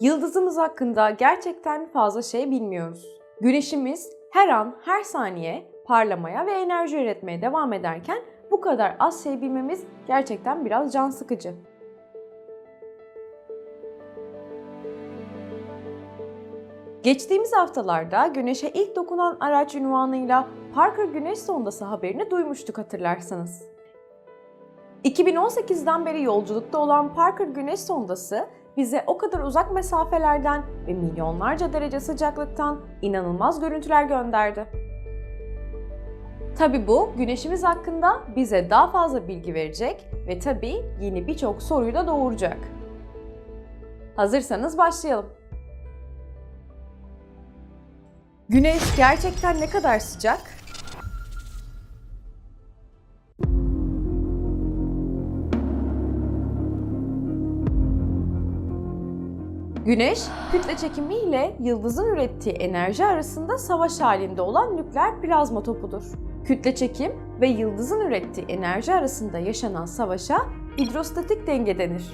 Yıldızımız hakkında gerçekten fazla şey bilmiyoruz. Güneşimiz her an, her saniye parlamaya ve enerji üretmeye devam ederken bu kadar az şey bilmemiz gerçekten biraz can sıkıcı. Geçtiğimiz haftalarda Güneş'e ilk dokunan araç ünvanıyla Parker Güneş Sondası haberini duymuştuk hatırlarsanız. 2018'den beri yolculukta olan Parker Güneş Sondası bize o kadar uzak mesafelerden ve milyonlarca derece sıcaklıktan inanılmaz görüntüler gönderdi. Tabi bu güneşimiz hakkında bize daha fazla bilgi verecek ve tabi yeni birçok soruyu da doğuracak. Hazırsanız başlayalım. Güneş gerçekten ne kadar sıcak? Güneş, kütle çekimi ile yıldızın ürettiği enerji arasında savaş halinde olan nükleer plazma topudur. Kütle çekim ve yıldızın ürettiği enerji arasında yaşanan savaşa hidrostatik denge denir.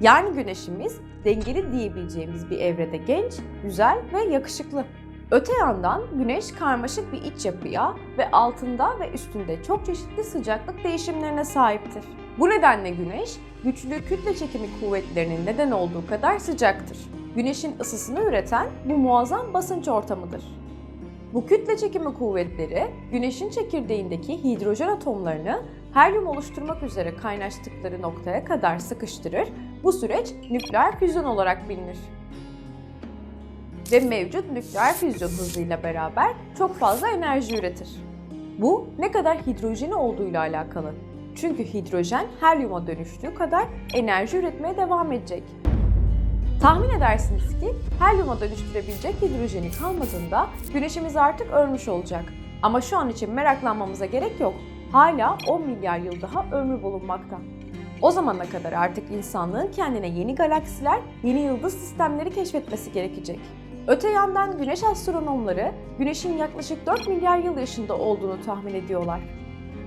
Yani güneşimiz dengeli diyebileceğimiz bir evrede genç, güzel ve yakışıklı. Öte yandan güneş karmaşık bir iç yapıya ve altında ve üstünde çok çeşitli sıcaklık değişimlerine sahiptir. Bu nedenle güneş güçlü kütle çekimi kuvvetlerinin neden olduğu kadar sıcaktır. Güneşin ısısını üreten bu muazzam basınç ortamıdır. Bu kütle çekimi kuvvetleri güneşin çekirdeğindeki hidrojen atomlarını helyum oluşturmak üzere kaynaştıkları noktaya kadar sıkıştırır. Bu süreç nükleer füzyon olarak bilinir ve mevcut nükleer füzyon hızıyla beraber çok fazla enerji üretir. Bu ne kadar hidrojeni olduğuyla alakalı. Çünkü hidrojen helyuma dönüştüğü kadar enerji üretmeye devam edecek. Tahmin edersiniz ki helyuma dönüştürebilecek hidrojeni kalmadığında güneşimiz artık ölmüş olacak. Ama şu an için meraklanmamıza gerek yok. Hala 10 milyar yıl daha ömrü bulunmakta. O zamana kadar artık insanlığın kendine yeni galaksiler, yeni yıldız sistemleri keşfetmesi gerekecek. Öte yandan güneş astronomları güneşin yaklaşık 4 milyar yıl yaşında olduğunu tahmin ediyorlar.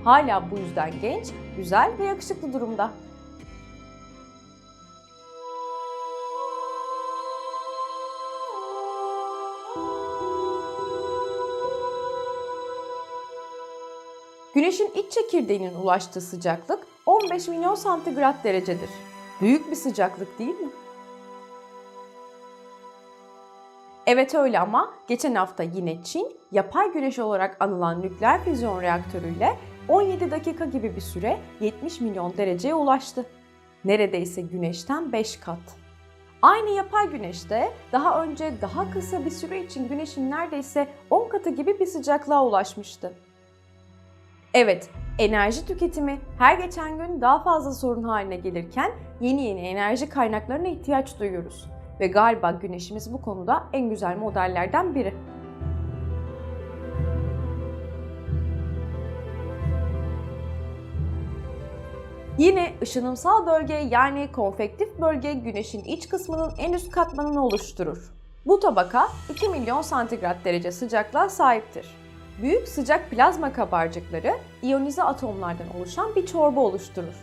Hala bu yüzden genç, güzel ve yakışıklı durumda. Güneşin iç çekirdeğinin ulaştığı sıcaklık 15 milyon santigrat derecedir. Büyük bir sıcaklık değil mi? Evet öyle ama geçen hafta yine Çin, yapay güneş olarak anılan nükleer füzyon reaktörüyle 17 dakika gibi bir süre 70 milyon dereceye ulaştı. Neredeyse güneşten 5 kat. Aynı yapay güneşte daha önce daha kısa bir süre için güneşin neredeyse 10 katı gibi bir sıcaklığa ulaşmıştı. Evet, enerji tüketimi her geçen gün daha fazla sorun haline gelirken yeni yeni enerji kaynaklarına ihtiyaç duyuyoruz ve galiba güneşimiz bu konuda en güzel modellerden biri. Yine ışınımsal bölge yani konvektif bölge güneşin iç kısmının en üst katmanını oluşturur. Bu tabaka 2 milyon santigrat derece sıcaklığa sahiptir. Büyük sıcak plazma kabarcıkları iyonize atomlardan oluşan bir çorba oluşturur.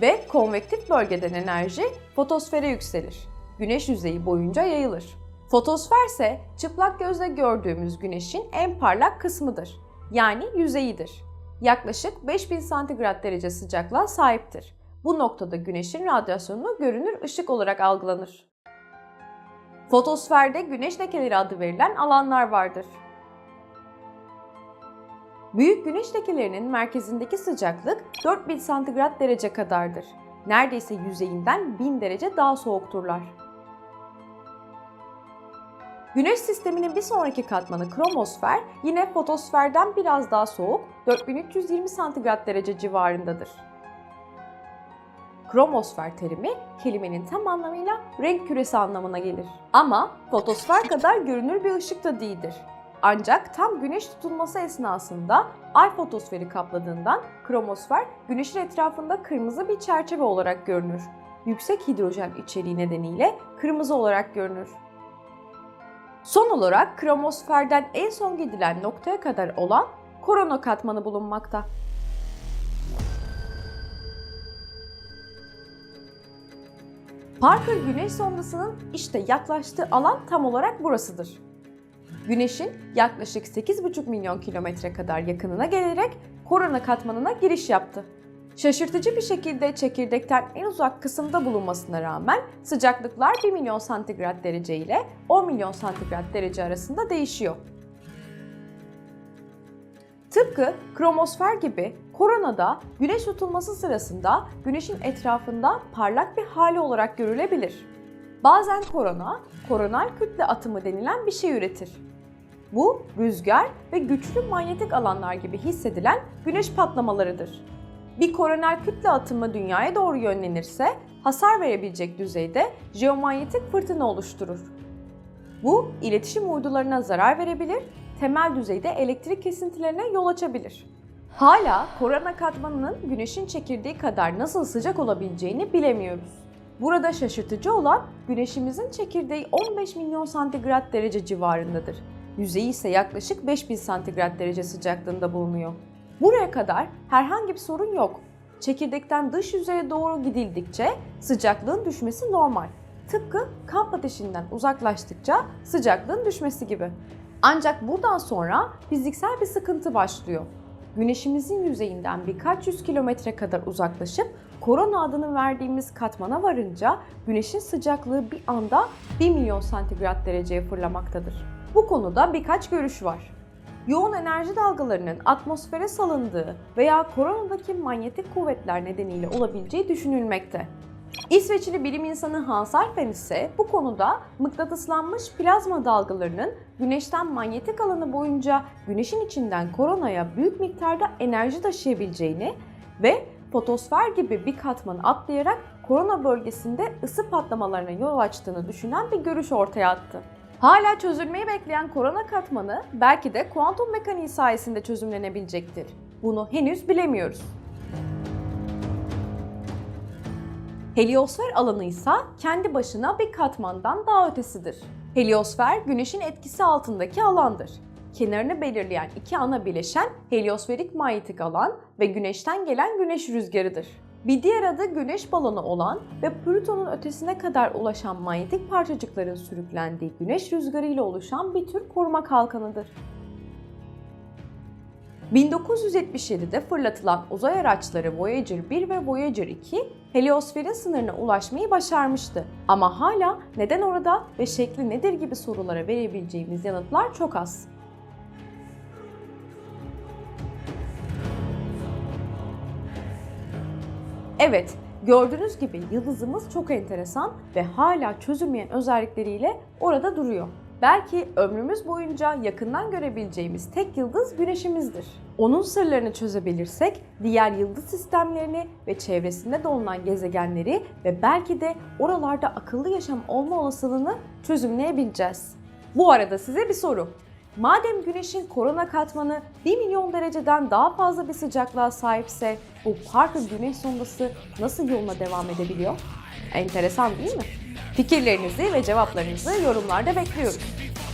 Ve konvektif bölgeden enerji fotosfere yükselir. Güneş yüzeyi boyunca yayılır. Fotosfer ise çıplak gözle gördüğümüz güneşin en parlak kısmıdır. Yani yüzeyidir. Yaklaşık 5000 santigrat derece sıcaklığa sahiptir. Bu noktada güneşin radyasyonu görünür ışık olarak algılanır. Fotosferde güneş lekeleri adı verilen alanlar vardır. Büyük güneş lekelerinin merkezindeki sıcaklık 4000 santigrat derece kadardır. Neredeyse yüzeyinden 1000 derece daha soğukturlar. Güneş sisteminin bir sonraki katmanı kromosfer yine fotosferden biraz daha soğuk 4320 santigrat derece civarındadır. Kromosfer terimi kelimenin tam anlamıyla renk küresi anlamına gelir. Ama fotosfer kadar görünür bir ışık da değildir. Ancak tam güneş tutulması esnasında ay fotosferi kapladığından kromosfer güneşin etrafında kırmızı bir çerçeve olarak görünür. Yüksek hidrojen içeriği nedeniyle kırmızı olarak görünür. Son olarak kromosferden en son gidilen noktaya kadar olan korona katmanı bulunmakta. Parker Güneş sondasının işte yaklaştığı alan tam olarak burasıdır. Güneşin yaklaşık 8,5 milyon kilometre kadar yakınına gelerek korona katmanına giriş yaptı. Şaşırtıcı bir şekilde çekirdekten en uzak kısımda bulunmasına rağmen sıcaklıklar 1 milyon santigrat derece ile 10 milyon santigrat derece arasında değişiyor. Tıpkı kromosfer gibi koronada güneş tutulması sırasında güneşin etrafında parlak bir hali olarak görülebilir. Bazen korona, koronal kütle atımı denilen bir şey üretir. Bu rüzgar ve güçlü manyetik alanlar gibi hissedilen güneş patlamalarıdır. Bir koronal kütle atımı dünyaya doğru yönlenirse hasar verebilecek düzeyde jeomanyetik fırtına oluşturur. Bu iletişim uydularına zarar verebilir, temel düzeyde elektrik kesintilerine yol açabilir. Hala korona katmanının güneşin çekirdeği kadar nasıl sıcak olabileceğini bilemiyoruz. Burada şaşırtıcı olan güneşimizin çekirdeği 15 milyon santigrat derece civarındadır. Yüzeyi ise yaklaşık 5000 santigrat derece sıcaklığında bulunuyor. Buraya kadar herhangi bir sorun yok. Çekirdekten dış yüzeye doğru gidildikçe sıcaklığın düşmesi normal. Tıpkı kamp ateşinden uzaklaştıkça sıcaklığın düşmesi gibi. Ancak buradan sonra fiziksel bir sıkıntı başlıyor. Güneşimizin yüzeyinden birkaç yüz kilometre kadar uzaklaşıp korona adını verdiğimiz katmana varınca güneşin sıcaklığı bir anda 1 milyon santigrat dereceye fırlamaktadır. Bu konuda birkaç görüş var. Yoğun enerji dalgalarının atmosfere salındığı veya koronadaki manyetik kuvvetler nedeniyle olabileceği düşünülmekte. İsveçli bilim insanı Hans Alpen ise bu konuda mıknatıslanmış plazma dalgalarının güneşten manyetik alanı boyunca güneşin içinden koronaya büyük miktarda enerji taşıyabileceğini ve fotosfer gibi bir katmanı atlayarak korona bölgesinde ısı patlamalarına yol açtığını düşünen bir görüş ortaya attı. Hala çözülmeyi bekleyen korona katmanı belki de kuantum mekaniği sayesinde çözümlenebilecektir. Bunu henüz bilemiyoruz. Heliosfer alanı ise kendi başına bir katmandan daha ötesidir. Heliosfer güneşin etkisi altındaki alandır. Kenarını belirleyen iki ana bileşen heliosferik manyetik alan ve güneşten gelen güneş rüzgarıdır. Bir diğer adı güneş balonu olan ve Plüton'un ötesine kadar ulaşan manyetik parçacıkların sürüklendiği güneş rüzgarı ile oluşan bir tür koruma kalkanıdır. 1977'de fırlatılan uzay araçları Voyager 1 ve Voyager 2 heliosferin sınırına ulaşmayı başarmıştı. Ama hala neden orada ve şekli nedir gibi sorulara verebileceğimiz yanıtlar çok az. Evet, gördüğünüz gibi yıldızımız çok enteresan ve hala çözülmeyen özellikleriyle orada duruyor. Belki ömrümüz boyunca yakından görebileceğimiz tek yıldız Güneşimizdir. Onun sırlarını çözebilirsek diğer yıldız sistemlerini ve çevresinde dolanan gezegenleri ve belki de oralarda akıllı yaşam olma olasılığını çözümleyebileceğiz. Bu arada size bir soru. Madem Güneş'in korona katmanı 1 milyon dereceden daha fazla bir sıcaklığa sahipse bu Parker Güneş sondası nasıl yoluna devam edebiliyor? Enteresan değil mi? Fikirlerinizi ve cevaplarınızı yorumlarda bekliyoruz.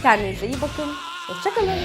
Kendinize iyi bakın. Hoşçakalın.